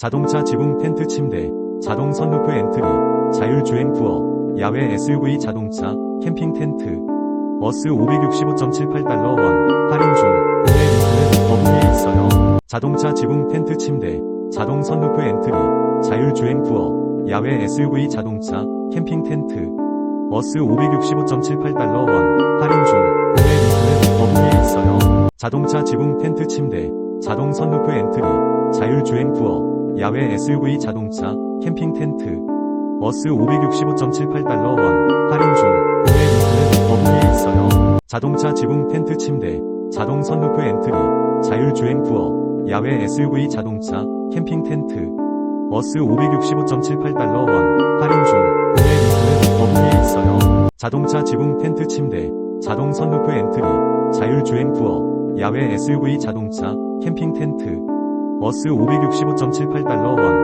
자동차 지붕 텐트 침대, 자동 선루프 엔트리, 자율주행 투어, 야외 SUV 자동차, 캠핑 텐트, 어스 565.78달러 원, 할인 중, 구매 링크는 더보기에 있어요. 자동차 지붕 텐트 침대, 자동 선루프 엔트리, 자율주행 투어, 야외 SUV 자동차, 캠핑 텐트, 어스 565.78달러 원, 할인 중, 구매 링크는 더보기에 있어요. 자동차 지붕 텐트 침대, 자동 선루프 엔트리, 자율주행 투어, 야외 SUV 자동차, 캠핑 텐트, 어스 565.78달러 원, 할인 중, 구매 링크는 더보기에 있어요. 자동차 지붕 텐트 침대, 자동 선루프 엔트리, 자율주행 투어, 야외 SUV 자동차, 캠핑 텐트, 어스 565.78달러 원, 할인 중, 구매 링크는 더보기에 있어요. 자동차 지붕 텐트 침대, 자동 선루프 엔트리, 자율주행 투어, 야외 SUV 자동차, 캠핑 텐트, 머스 565.78달러 원.